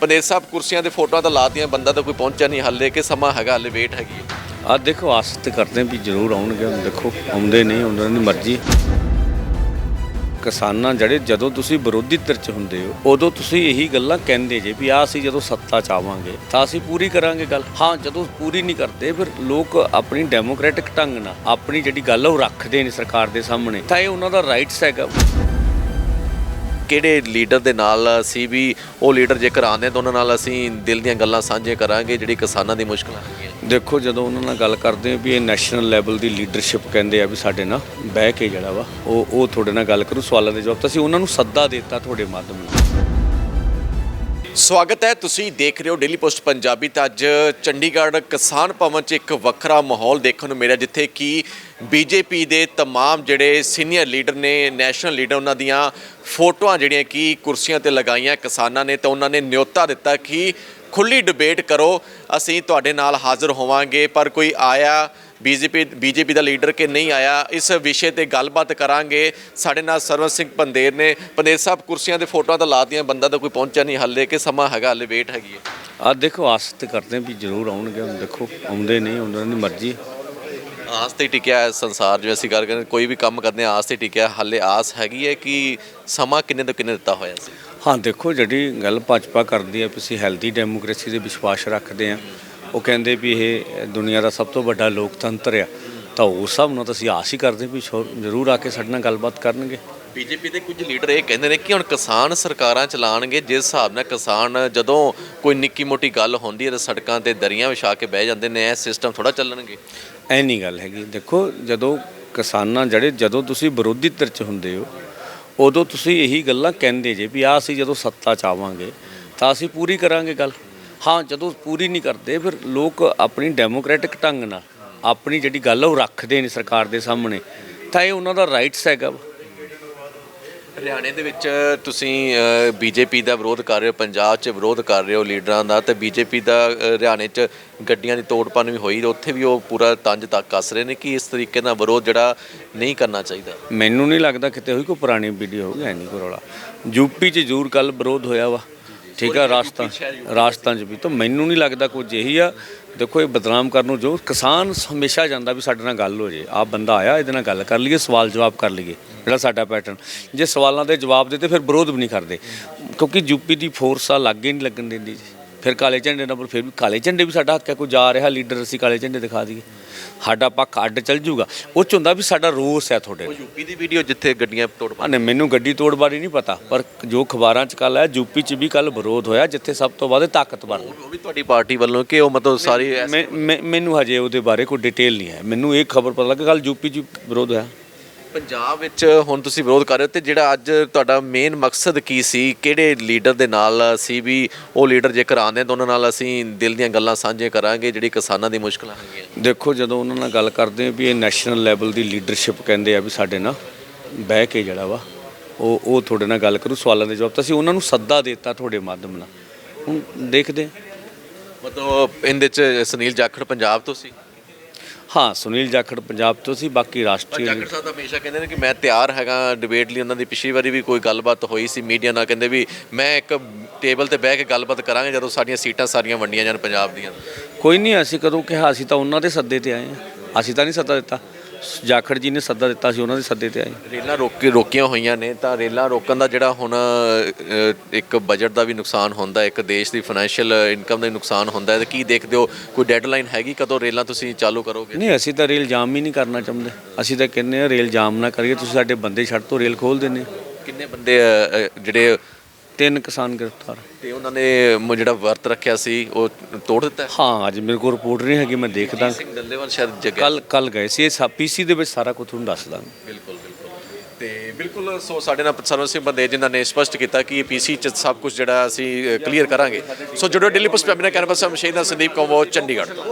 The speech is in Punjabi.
ਪੰਦੇਰ ਸਾਹਿਬ ਕੁਰਸੀਆਂ ਦੇ ਫੋਟੋਆਂ ਤਾਂ ਲਾਤੀਆਂ, ਬੰਦਾ ਤਾਂ ਕੋਈ ਪਹੁੰਚਿਆ ਨਹੀਂ ਹੱਲੇ, ਕਿ ਸਮਾਂ ਹੈਗਾ, ਹੱਲੇ ਵੇਟ ਹੈਗੀ ਹੈ। ਆ ਦੇਖੋ, ਆਸ ਤੇ ਕਰਦੇ ਹਾਂ ਵੀ ਜ਼ਰੂਰ ਆਉਣਗੇ, ਹੁਣ ਦੇਖੋ, ਆਉਂਦੇ ਨਹੀਂ, ਉਹਨਾਂ ਦੀ ਮਰਜ਼ੀ। ਕਿਸਾਨਾਂ ਜਿਹੜੇ ਜਦੋਂ ਤੁਸੀਂ ਵਿਰੋਧੀ ਧਿਰ ਚ ਹੁੰਦੇ ਹੋ, ਉਦੋਂ ਤੁਸੀਂ ਇਹੀ ਗੱਲਾਂ ਕਹਿੰਦੇ ਜੇ ਵੀ ਆ ਅਸੀਂ ਜਦੋਂ ਸੱਤਾ ਚ ਆਵਾਂਗੇ, ਤਾਂ ਅਸੀਂ ਪੂਰੀ ਕਰਾਂਗੇ ਗੱਲ। ਹਾਂ, ਜਦੋਂ ਪੂਰੀ ਨਹੀਂ ਕਰਦੇ, ਫਿਰ ਲੋਕ ਆਪਣੀ ਡੈਮੋਕ੍ਰੈਟਿਕ ਢੰਗ ਨਾਲ ਆਪਣੀ ਜਿਹੜੀ ਗੱਲ ਉਹ ਰੱਖਦੇ ਨੇ ਸਰਕਾਰ ਦੇ ਸਾਹਮਣੇ। ਤਾਂ ਇਹ ਉਹਨਾਂ ਦਾ ਰਾਈਟਸ ਹੈਗਾ। ਕਿਹੜੇ ਲੀਡਰ ਦੇ ਨਾਲ ਅਸੀਂ ਵੀ ਉਹ ਲੀਡਰ ਜੇਕਰ ਆਉਂਦੇ ਤਾਂ ਉਹਨਾਂ ਨਾਲ ਅਸੀਂ ਦਿਲ ਦੀਆਂ ਗੱਲਾਂ ਸਾਂਝੀਆਂ ਕਰਾਂਗੇ, ਜਿਹੜੀ ਕਿਸਾਨਾਂ ਦੀ ਮੁਸ਼ਕਲਾਂ ਹੈਗੀਆਂ ਦੇਖੋ, ਜਦੋਂ ਉਹਨਾਂ ਨਾਲ ਗੱਲ ਕਰਦੇ ਆ ਵੀ ਇਹ ਨੈਸ਼ਨਲ ਲੈਵਲ ਦੀ ਲੀਡਰਸ਼ਿਪ ਕਹਿੰਦੇ ਆ ਵੀ ਸਾਡੇ ਨਾਲ ਬਹਿ ਕੇ ਜਿਹੜਾ ਵਾ, ਉਹ ਉਹ ਤੁਹਾਡੇ ਨਾਲ ਗੱਲ ਕਰੂ, ਸਵਾਲਾਂ ਦੇ ਜਵਾਬ ਤਾਂ ਅਸੀਂ ਉਹਨਾਂ ਨੂੰ ਸੱਦਾ ਦਿੱਤਾ ਤੁਹਾਡੇ ਮਾਧਿਅਮ ਨਾਲ। ਸਵਾਗਤ ਹੈ ਤੁਸੀਂ ਦੇਖ ਰਹੇ ਹੋ ਡੇਲੀ ਪੋਸਟ ਪੰਜਾਬੀ ਤਾਂ ਅੱਜ ਚੰਡੀਗੜ੍ਹ ਕਿਸਾਨ ਭਵਨ 'ਚ ਇੱਕ ਵੱਖਰਾ ਮਾਹੌਲ ਦੇਖਣ ਨੂੰ ਮਿਲਿਆ ਜਿੱਥੇ ਕਿ ਬੀਜੇਪੀ ਦੇ तमाम ਜਿਹੜੇ ਸੀਨੀਅਰ ਲੀਡਰ ਨੇ ਨੈਸ਼ਨਲ ਲੀਡਰ ਉਹਨਾਂ ਦੀਆਂ ਫੋਟੋਆਂ ਜਿਹੜੀਆਂ ਕਿ ਕੁਰਸੀਆਂ ਤੇ ਲਗਾਈਆਂ ਕਿਸਾਨਾਂ ਨੇ ਤਾਂ ਉਹਨਾਂ ਨੇ ਨਿਯੋਤਾ ਦਿੱਤਾ ਕਿ ਖੁੱਲੀ ਡਿਬੇਟ ਕਰੋ ਅਸੀਂ ਤੁਹਾਡੇ ਨਾਲ ਹਾਜ਼ਰ ਹੋਵਾਂਗੇ ਪਰ ਕੋਈ ਆਇਆ ਬੀਜੇਪੀ ਬੀਜੇਪੀ ਦਾ ਲੀਡਰ ਕਿ ਨਹੀਂ ਆਇਆ ਇਸ ਵਿਸ਼ੇ ਤੇ ਗੱਲਬਾਤ ਕਰਾਂਗੇ। ਸਾਡੇ ਨਾਲ ਸਰਵਨ ਸਿੰਘ ਪੰਦੇਰ ਨੇ। ਪੰਦੇਰ ਸਾਹਿਬ ਕੁਰਸੀਆਂ ਦੇ ਫੋਟੋਆਂ ਤਾਂ ਲਾਤੀਆਂ ਬੰਦਾ ਤਾਂ ਕੋਈ ਪਹੁੰਚਿਆ ਨਹੀਂ ਹੱਲੇ ਕਿ ਸਮਾਂ ਹੈਗਾ ਹੱਲੇ ਵੇਟ ਹੈਗੀ ਹੈ। ਆ ਦੇਖੋ ਆਸ ਤੇ ਕਰਦੇ ਵੀ ਜ਼ਰੂਰ ਆਉਣਗੇ ਹੁਣ ਦੇਖੋ ਆਉਂਦੇ ਨਹੀਂ ਉਹਨਾਂ ਦੀ ਮਰਜ਼ੀ ਆਸ ਤੇ ਟਿਕਿਆ ਹੈ ਸੰਸਾਰ ਜਿਵੇਂ ਅਸੀਂ ਗੱਲ ਕਰਦੇ ਕੋਈ ਵੀ ਕੰਮ ਕਰਦੇ ਆਸ ਤੇ ਟਿਕਿਆ ਹੱਲੇ ਆਸ ਹੈਗੀ ਹੈ ਕਿ ਸਮਾਂ ਕਿੰਨੇ ਤੋਂ ਕਿੰਨੇ ਦਿੱਤਾ ਹੋਇਆ ਸੀ? ਹਾਂ ਦੇਖੋ ਜਿਹੜੀ ਗੱਲ ਭਾਜਪਾ ਕਰਦੀ ਹੈ ਅਸੀਂ ਹੈਲਦੀ ਡੈਮੋਕ੍ਰੇਸੀ ਦੇ ਵਿਸ਼ਵਾਸ ਰੱਖਦੇ ਆ ਉਹ ਕਹਿੰਦੇ ਵੀ ਇਹ ਦੁਨੀਆ ਦਾ ਸਭ ਤੋਂ ਵੱਡਾ ਲੋਕਤੰਤਰ ਆ। ਤਾਂ ਉਸ ਹਿਸਾਬ ਨਾਲ ਤਾਂ ਅਸੀਂ ਆਸ ਹੀ ਕਰਦੇ ਵੀ ਸ਼ੋ- ਜ਼ਰੂਰ ਆ ਕੇ ਸਾਡੇ ਨਾਲ ਗੱਲਬਾਤ ਕਰਨਗੇ। ਬੀਜੇਪੀ ਦੇ ਕੁਝ ਲੀਡਰ ਇਹ ਕਹਿੰਦੇ ਨੇ ਕਿ ਹੁਣ ਕਿਸਾਨ ਸਰਕਾਰਾਂ ਚਲਾਣਗੇ ਜਿਸ ਹਿਸਾਬ ਨਾਲ ਕਿਸਾਨ ਜਦੋਂ ਕੋਈ ਨਿੱਕੀ ਮੋਟੀ ਗੱਲ ਹੁੰਦੀ ਹੈ ਤਾਂ ਸੜਕਾਂ ਤੇ ਦਰੀਆਂ ਵਿਛਾ ਕੇ ਬਹਿ ਜਾਂਦੇ ਨੇ ਇਹ ਸਿਸਟਮ ਥੋੜਾ ਚੱਲਣਗੇ। ਐ ਨਹੀਂ ਗੱਲ ਹੈਗੀ। ਦੇਖੋ ਜਦੋਂ ਕਿਸਾਨਾਂ ਜਿਹੜੇ ਜਦੋਂ ਤੁਸੀਂ ਵਿਰੋਧੀ ਧਿਰ ਚ ਹੁੰਦੇ ਹੋ ਉਦੋਂ ਤੁਸੀਂ ਇਹੀ ਗੱਲਾਂ ਕਹਿੰਦੇ ਜੇ ਵੀ ਆ ਅਸੀਂ ਜਦੋਂ ਸੱਤਾ ਚ ਆਵਾਂਗੇ ਤਾਂ ਅਸੀਂ ਪੂਰੀ ਕਰਾਂਗੇ ਗੱਲ। ਹਾਂ ਜਦੋਂ ਪੂਰੀ ਨਹੀਂ ਕਰਦੇ ਫਿਰ ਲੋਕ ਆਪਣੀ ਡੈਮੋਕ੍ਰੈਟਿਕ ਢੰਗ ਨਾਲ ਆਪਣੀ ਜਿਹੜੀ ਗੱਲ ਉਹ ਰੱਖਦੇ ਨੇ ਸਰਕਾਰ ਦੇ ਸਾਹਮਣੇ। ਤਾਂ ਇਹ ਉਹਨਾਂ ਦਾ ਰਾਈਟਸ ਹੈਗਾ ਵਾ। ਹਰਿਆਣੇ ਦੇ ਵਿੱਚ ਤੁਸੀਂ ਬੀਜੇਪੀ ਦਾ ਵਿਰੋਧ ਕਰ ਰਹੇ ਹੋ ਪੰਜਾਬ 'ਚ ਵਿਰੋਧ ਕਰ ਰਹੇ ਹੋ ਲੀਡਰਾਂ ਦਾ ਤੇ ਬੀਜੇਪੀ ਦਾ ਹਰਿਆਣੇ 'ਚ ਗੱਡੀਆਂ ਦੀ ਤੋੜਪਨ ਵੀ ਹੋਈ ਉੱਥੇ ਵੀ ਉਹ ਪੂਰਾ ਤੰਜ ਤੱਕ ਕੱਸ ਰਹੇ ਨੇ ਕਿ ਇਸ ਤਰੀਕੇ ਨਾਲ ਵਿਰੋਧ ਜਿਹੜਾ ਨਹੀਂ ਕਰਨਾ ਚਾਹੀਦਾ। ਮੈਨੂੰ ਨਹੀਂ ਲੱਗਦਾ ਕਿਤੇ ਹੋਈ ਕੋਈ ਪੁਰਾਣੀ ਵੀਡੀਓ ਹੋਊਗੀ ਐ ਨਹੀਂ ਕੋਈ ਰੌਲਾ ਯੂਪੀ 'ਚ ਜ਼ਰੂਰ ਕੱਲ ਵਿਰੋਧ ਹੋਇਆ ਵਾ। ਠੀਕ ਆ, ਰਾਜਸਥਾਨ ਰਾਜਸਥਾਨ 'ਚ ਵੀ। ਤਾਂ ਮੈਨੂੰ ਨਹੀਂ ਲੱਗਦਾ ਕੁਝ ਇਹੀ ਆ। ਦੇਖੋ, ਇਹ ਬਦਨਾਮ ਕਰਨ ਨੂੰ ਜੋ ਕਿਸਾਨ ਹਮੇਸ਼ਾ ਜਾਂਦਾ ਵੀ ਸਾਡੇ ਨਾਲ ਗੱਲ ਹੋ ਜੇ। ਆ ਬੰਦਾ ਆਇਆ, ਇਹਦੇ ਨਾਲ ਗੱਲ ਕਰ ਲਈਏ, ਸਵਾਲ ਜਵਾਬ ਕਰ ਲਈਏ, ਜਿਹੜਾ ਸਾਡਾ ਪੈਟਰਨ ਜੇ ਸਵਾਲਾਂ ਦੇ ਜਵਾਬ ਦਿੱਤੇ ਫਿਰ ਵਿਰੋਧ ਵੀ ਨਹੀਂ ਕਰਦੇ। ਕਿਉਂਕਿ ਯੂਪੀ ਦੀ ਫੋਰਸ ਆ, ਲੱਗੇ ਨਹੀਂ ਲੱਗਣ ਦਿੰਦੀ। ਜੀ ਫਿਰ ਕਾਲੇ ਝੰਡੇ ਨਾਲ ਫਿਰ ਵੀ ਕਾਲੇ ਝੰਡੇ ਵੀ ਸਾਡਾ ਹੱਕ ਹੈ ਕੋਈ ਜਾ ਰਿਹਾ ਲੀਡਰ ਅਸੀਂ ਕਾਲੇ ਝੰਡੇ ਦਿਖਾ ਦਈਏ ਸਾਡਾ ਪੱਖ ਅੱਡ ਚੱਲ ਜੂਗਾ ਉਹ ਚ ਹੁੰਦਾ ਵੀ ਸਾਡਾ ਰੋਸ ਹੈ ਤੁਹਾਡੇ ਨਾਲ। ਯੂਪੀ ਦੀ ਵੀਡੀਓ ਜਿੱਥੇ ਗੱਡੀਆਂ ਹਾਂ ਨਹੀਂ ਮੈਨੂੰ ਗੱਡੀ ਤੋੜ ਬਾਰੇ ਨਹੀਂ ਪਤਾ ਪਰ ਜੋ ਖਬਰਾਂ ਚ ਕੱਲ ਹੈ ਯੂਪੀ ਚ ਵੀ ਕੱਲ ਵਿਰੋਧ ਹੋਇਆ ਜਿੱਥੇ ਸਭ ਤੋਂ ਵੱਧ ਤਾਕਤਵਰ। ਉਹ ਵੀ ਤੁਹਾਡੀ ਪਾਰਟੀ ਵੱਲੋਂ ਕਿ ਉਹ ਮਤਲਬ ਸਾਰੀ ਮੈਨੂੰ ਹਜੇ ਉਹਦੇ ਬਾਰੇ ਕੋਈ ਡਿਟੇਲ ਨਹੀਂ ਹੈ ਮੈਨੂੰ ਇਹ ਖਬਰ ਪਤਾ ਲੱਗਾ ਕੱਲ ਯੂਪੀ ਚ ਵਿਰੋਧ ਹੋਇਆ ਪੰਜਾਬ ਵਿੱਚ ਹੁਣ ਤੁਸੀਂ ਵਿਰੋਧ ਕਰ ਰਹੇ ਹੋ ਤੇ ਜਿਹੜਾ ਅੱਜ ਤੁਹਾਡਾ ਮੇਨ ਮਕਸਦ ਕੀ ਸੀ? ਕਿਹੜੇ ਲੀਡਰ ਦੇ ਨਾਲ ਅਸੀਂ ਵੀ ਉਹ ਲੀਡਰ ਜੇਕਰ ਆਉਂਦੇ ਤਾਂ ਉਹਨਾਂ ਨਾਲ ਅਸੀਂ ਦਿਲ ਦੀਆਂ ਗੱਲਾਂ ਸਾਂਝੀਆਂ ਕਰਾਂਗੇ ਜਿਹੜੀ ਕਿਸਾਨਾਂ ਦੀ ਮੁਸ਼ਕਲਾਂ ਹੈਗੀਆਂ ਦੇਖੋ ਜਦੋਂ ਉਹਨਾਂ ਨਾਲ ਗੱਲ ਕਰਦੇ ਆ ਵੀ ਇਹ ਨੈਸ਼ਨਲ ਲੈਵਲ ਦੀ ਲੀਡਰਸ਼ਿਪ ਕਹਿੰਦੇ ਆ ਵੀ ਸਾਡੇ ਨਾਲ ਬਹਿ ਕੇ ਜਿਹੜਾ ਵਾ ਉਹ ਉਹ ਤੁਹਾਡੇ ਨਾਲ ਗੱਲ ਕਰੂ ਸਵਾਲਾਂ ਦੇ ਜਵਾਬ ਤਾਂ ਅਸੀਂ ਉਹਨਾਂ ਨੂੰ ਸੱਦਾ ਦਿੱਤਾ ਤੁਹਾਡੇ ਮਾਧਿਅਮ ਨਾਲ। ਹੁਣ ਦੇਖਦੇ। ਮਤਲਬ ਇਹਦੇ ਚ ਸੁਨੀਲ ਜਾਖੜ ਪੰਜਾਬ ਤੋਂ ਸੀ? ਹਾਂ ਸੁਨੀਲ ਜਾਖੜ ਪੰਜਾਬ ਤੋਂ ਸੀ ਬਾਕੀ ਰਾਸ਼ਟਰੀ ਜਾਖੜ ਸਾਹਿਬ ਤਾਂ ਹਮੇਸ਼ਾ ਕਹਿੰਦੇ ਨੇ ਕਿ ਮੈਂ ਤਿਆਰ ਹੈਗਾ ਡਿਬੇਟ ਲਈ ਉਹਨਾਂ ਦੀ ਪਿਛਲੀ ਵਾਰੀ ਵੀ ਕੋਈ ਗੱਲਬਾਤ ਹੋਈ ਸੀ ਮੀਡੀਆ ਨਾਲ ਕਹਿੰਦੇ ਵੀ ਮੈਂ ਇੱਕ ਟੇਬਲ ਤੇ ਬਹਿ ਕੇ ਗੱਲਬਾਤ ਕਰਾਂਗੇ ਜਦੋਂ ਸਾਡੀਆਂ ਸੀਟਾਂ ਸਾਰੀਆਂ ਵੰਡੀਆਂ ਜਾਣ ਪੰਜਾਬ ਦੀਆਂ। ਕੋਈ ਨਹੀਂ ਅਸੀਂ ਕਦੋਂ ਕਿਹਾ ਅਸੀਂ ਤਾਂ ਉਹਨਾਂ ਦੇ ਸੱਦੇ ਤੇ ਆਏ ਹਾਂ। ਅਸੀਂ ਤਾਂ ਨਹੀਂ ਸੱਦਾ ਦਿੱਤਾ। ਜਾਖੜ ਜੀ ਨੇ ਸੱਦਾ ਦਿੱਤਾ ਸੀ ਉਹਨਾਂ ਦੇ ਸੱਦੇ ਤੇ ਆਏ। ਰੇਲਾਂ ਰੋਕੀ ਰੋਕੀਆਂ ਹੋਈਆਂ ਨੇ ਤਾਂ ਰੇਲਾਂ ਰੋਕਣ ਦਾ ਜਿਹੜਾ ਹੁਣ ਇੱਕ ਬਜਟ ਦਾ ਵੀ ਨੁਕਸਾਨ ਹੁੰਦਾ ਇੱਕ ਦੇਸ਼ ਦੀ ਫਾਈਨੈਂਸ਼ੀਅਲ ਇਨਕਮ ਦਾ ਨੁਕਸਾਨ ਹੁੰਦਾ ਹੈ ਤੇ ਕੀ ਦੇਖਦੇ ਹੋ ਕੋਈ ਡੈਡਲਾਈਨ ਹੈਗੀ ਕਦੋਂ ਰੇਲਾਂ ਤੁਸੀਂ ਚਾਲੂ ਕਰੋਗੇ? ਨਹੀਂ ਅਸੀਂ ਤਾਂ ਰੇਲ ਜਾਮ ਹੀ ਨਹੀਂ ਕਰਨਾ ਚਾਹੁੰਦੇ। ਅਸੀਂ ਤਾਂ ਕਹਿੰਦੇ ਆ ਰੇਲ ਜਾਮ ਨਾ ਕਰੀਏ ਤੁਸੀਂ ਸਾਡੇ ਬੰਦੇ ਛੱਡ ਤੋਂ ਰੇਲ ਖੋਲ ਦਿੰਦੇ। ਕਿੰਨੇ ਬੰਦੇ ਜਿਹੜੇ ਤਿੰਨ ਕਿਸਾਨ ਗ੍ਰਿਫਤਾਰ। ਤੇ ਉਹਨਾਂ ਨੇ ਮ- ਜਿਹੜਾ ਵਰਤ ਰੱਖਿਆ ਸੀ ਉਹ ਤੋੜ ਦਿੱਤਾ ਹੈ? ਹਾਂ ਅੱਜ ਮੇਰੇ ਕੋਲ ਰਿਪੋਰਟ ਨਹੀਂ ਹੈਗੀ ਮੈਂ ਦੇਖਦਾ ਸਿੰਘ ਡੱਲੇਵਾਲ ਸ਼ਾਇਦ ਜਗ੍ਹਾ ਕੱਲ ਕੱਲ ਗਏ ਸੀ। ਇਹ ਪੀਸੀ ਦੇ ਵਿੱਚ ਸਾਰਾ ਕੁਝ ਤੁਹਾਨੂੰ ਦੱਸ ਦਾਂਗੇ। ਬਿਲਕੁਲ ਬਿਲਕੁਲ। ਤੇ ਬਿਲਕੁਲ ਸੋ ਸਾਡੇ ਨਾਲ ਸਰਵਨ ਸਿੰਘ ਬੰਦੇ ਜਿਨ੍ਹਾਂ ਨੇ ਸਪਸ਼ਟ ਕੀਤਾ ਕਿ ਪੀਸੀ ਚ ਸਭ ਕੁਝ ਜਿਹੜਾ ਅਸੀਂ ਕਲੀਅਰ ਕਰਾਂਗੇ। ਸੋ ਜੁੜੋ ਦਿੱਲੀ ਪੁਸਟ ਪੈਮਿਨਾ ਕੈਨਵਸ ਦਾ ਸੰਦੀਪ ਕੰਵੋ ਚੰਡੀਗੜ੍ਹ। ਤੋਂ